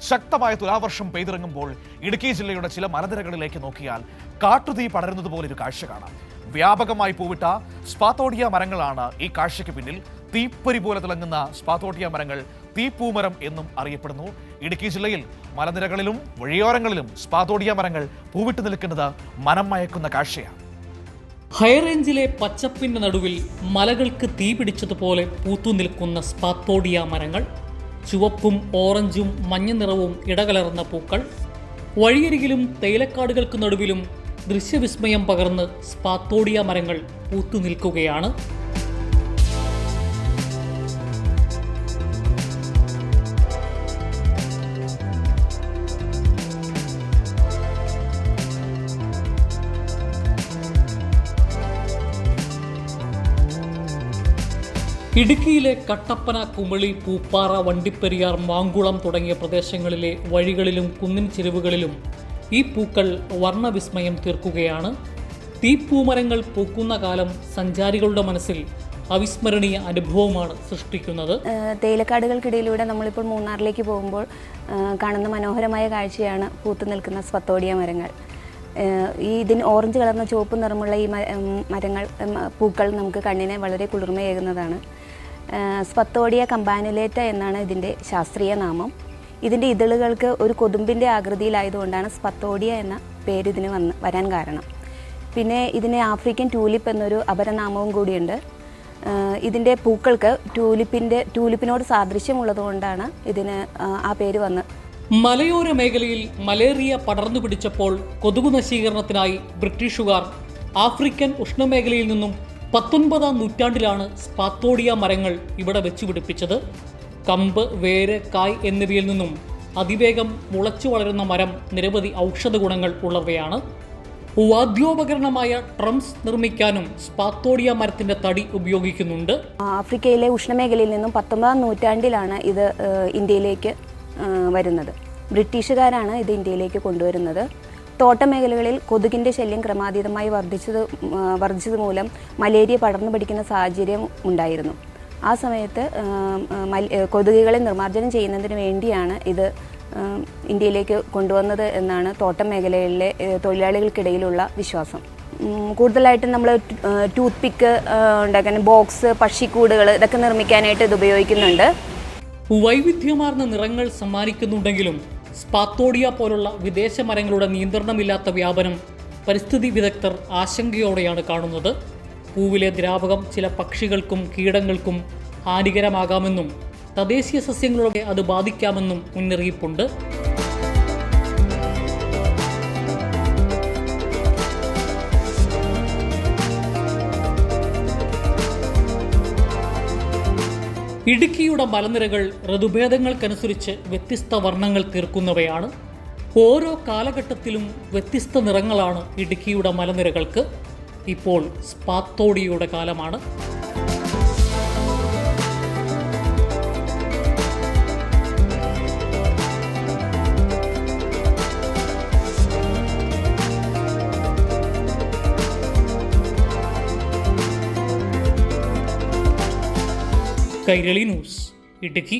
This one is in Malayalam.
ശക്തമായ തുലാവർഷം പെയ്തിറങ്ങുമ്പോൾ ഇടുക്കി ജില്ലയുടെ ചില മലനിരകളിലേക്ക് നോക്കിയാൽ കാട്ടുതീ പടരുന്നത് പോലെ ഒരു കാഴ്ച കാണാം. വ്യാപകമായി പൂവിട്ട സ്പാത്തോടിയ മരങ്ങളാണ് ഈ കാഴ്ചയ്ക്ക് പിന്നിൽ. തീപ്പരി പോലെ തിളങ്ങുന്ന സ്പാത്തോട്ടിയ മരങ്ങൾ തീപ്പൂമരം എന്നും അറിയപ്പെടുന്നു. ഇടുക്കി ജില്ലയിൽ മലനിരകളിലും വഴിയോരങ്ങളിലും സ്പാത്തോടിയ മരങ്ങൾ പൂവിട്ട് നിൽക്കുന്നത് മനം മയക്കുന്ന കാഴ്ചയാണ്. ഹൈറേഞ്ചിലെ പച്ചപ്പിന്റെ നടുവിൽ മലകൾക്ക് തീപിടിച്ചതുപോലെ പൂത്തു നിൽക്കുന്ന സ്പാത്തോടിയ മരങ്ങൾ ചുവപ്പും ഓറഞ്ചും മഞ്ഞ നിറവും ഇടകലർന്ന പൂക്കൾ വഴിയരികിലും തേയിലക്കാടുകൾക്ക് നടുവിലും ദൃശ്യവിസ്മയം പകർന്ന് സ്പാത്തോഡിയ മരങ്ങൾ പൂത്തു നിൽക്കുകയാണ് ഇടുക്കിയിലെ കട്ടപ്പന കുമളി പൂപ്പാറ വണ്ടിപ്പെരിയാർ മാങ്കുളം തുടങ്ങിയ പ്രദേശങ്ങളിലെ വഴികളിലും കുന്നിൻ ചെരുവുകളിലും ഈ പൂക്കൾ വർണവിസ്മയം തീർക്കുകയാണ്. തീപ്പൂമരങ്ങൾ പൂക്കുന്ന കാലം സഞ്ചാരികളുടെ മനസ്സിൽ അവിസ്മരണീയ അനുഭവമാണ് സൃഷ്ടിക്കുന്നത്. തേയിലക്കാടുകൾക്കിടയിലൂടെ നമ്മളിപ്പോൾ മൂന്നാറിലേക്ക് പോകുമ്പോൾ കാണുന്ന മനോഹരമായ കാഴ്ചയാണ് പൂത്തു നിൽക്കുന്ന സ്വത്തോടിയ മരങ്ങൾ. ഈ ഇതിന് ഓറഞ്ച് കളർന്ന ചുവപ്പ് നിറമുള്ള ഈ മരങ്ങൾ പൂക്കൾ നമുക്ക് കണ്ണിനെ വളരെ കുളിർമയേകുന്നതാണ്. സ്പത്തോഡിയ കമ്പാനുലേറ്റ എന്നാണ് ഇതിന്റെ ശാസ്ത്രീയ നാമം. ഇതിന്റെ ഇതളുകൾക്ക് ഒരു കൊതുമ്പിന്റെ ആകൃതിയിലായതുകൊണ്ടാണ് സ്പത്തോഡിയ എന്ന പേര് ഇതിന് വന്ന് വരാൻ കാരണം. പിന്നെ ഇതിന് ആഫ്രിക്കൻ ട്യൂലിപ്പ് എന്നൊരു അപരനാമവും കൂടിയുണ്ട്. ഇതിന്റെ പൂക്കൾക്ക് ട്യൂലിപ്പിന്റെ ട്യൂലിപ്പിനോട് സാദൃശ്യമുള്ളതുകൊണ്ടാണ് ഇതിന് ആ പേര് വന്ന്. മലയോര മേഖലയിൽ മലേറിയ പടർന്നു പിടിച്ചപ്പോൾ കൊതുകു നശീകരണത്തിനായി ബ്രിട്ടീഷുകാർ ആഫ്രിക്കൻ ഉഷ്ണമേഖലയിൽ നിന്നും പത്തൊൻപതാം നൂറ്റാണ്ടിലാണ് സ്പാത്തോഡിയ മരങ്ങൾ ഇവിടെ വെച്ചുപിടിപ്പിച്ചത് കമ്പ് വേര് കായ് എന്നിവയിൽ നിന്നും അതിവേഗം മുളച്ചു വളരുന്ന മരം നിരവധി ഔഷധ ഗുണങ്ങൾ ഉള്ളവയാണ്. വാദ്യോപകരണമായ ട്രംസ് നിർമ്മിക്കാനും സ്പാത്തോഡിയ മരത്തിന്റെ തടി ഉപയോഗിക്കുന്നുണ്ട്. ആഫ്രിക്കയിലെ ഉഷ്ണമേഖലയിൽ നിന്നും പത്തൊമ്പതാം നൂറ്റാണ്ടിലാണ് ഇത് ഇന്ത്യയിലേക്ക് വരുന്നത്. ബ്രിട്ടീഷുകാരാണ് ഇത് ഇന്ത്യയിലേക്ക് കൊണ്ടുവരുന്നത്. തോട്ടമേഖലകളിൽ കൊതുകിന്റെ ശല്യം ക്രമാതീതമായി വർദ്ധിച്ചത് വർദ്ധിച്ചത് മൂലം മലേറിയ പടർന്നു പിടിക്കുന്ന സാഹചര്യം ഉണ്ടായിരുന്നു. ആ സമയത്ത് കൊതുകുകളെ നിർമ്മാർജനം ചെയ്യുന്നതിന് വേണ്ടിയാണ് ഇത് ഇന്ത്യയിലേക്ക് കൊണ്ടുവന്നത് എന്നാണ് തോട്ടം മേഖലയിലെ തൊഴിലാളികൾക്കിടയിലുള്ള വിശ്വാസം. കൂടുതലായിട്ടും നമ്മൾ ടൂത്ത് പിക്ക് ഉണ്ടാക്കാൻ ബോക്സ് പക്ഷിക്കൂടുകൾ ഇതൊക്കെ നിർമ്മിക്കാനായിട്ട് ഇത് ഉപയോഗിക്കുന്നുണ്ട്. വൈവിധ്യമാർന്ന നിറങ്ങൾ സമ്മാനിക്കുന്നുണ്ടെങ്കിലും സ്പാത്തോഡിയ പോലുള്ള വിദേശ മരങ്ങളുടെ നിയന്ത്രണമില്ലാത്ത വ്യാപനം പരിസ്ഥിതി വിദഗ്ധർ ആശങ്കയോടെയാണ് കാണുന്നത്. പൂവിലെ ദ്രാവകം ചില പക്ഷികൾക്കും കീടങ്ങൾക്കും ഹാനികരമാകാമെന്നും തദ്ദേശീയ സസ്യങ്ങളുടെ അത് ബാധിക്കാമെന്നും മുന്നറിയിപ്പുണ്ട്. ഇടുക്കിയുടെ മലനിരകൾ ഋതുഭേദങ്ങൾക്കനുസരിച്ച് വ്യത്യസ്ത വർണങ്ങൾ തീർക്കുന്നവയാണ്. ഓരോ കാലഘട്ടത്തിലും വ്യത്യസ്ത നിറങ്ങളാണ് ഇടുക്കിയുടെ മലനിരകൾക്ക്. ഇപ്പോൾ സ്പാത്തോടിയുടെ കാലമാണ്. കൈരളി ന്യൂസ്. ഇടുക്കി.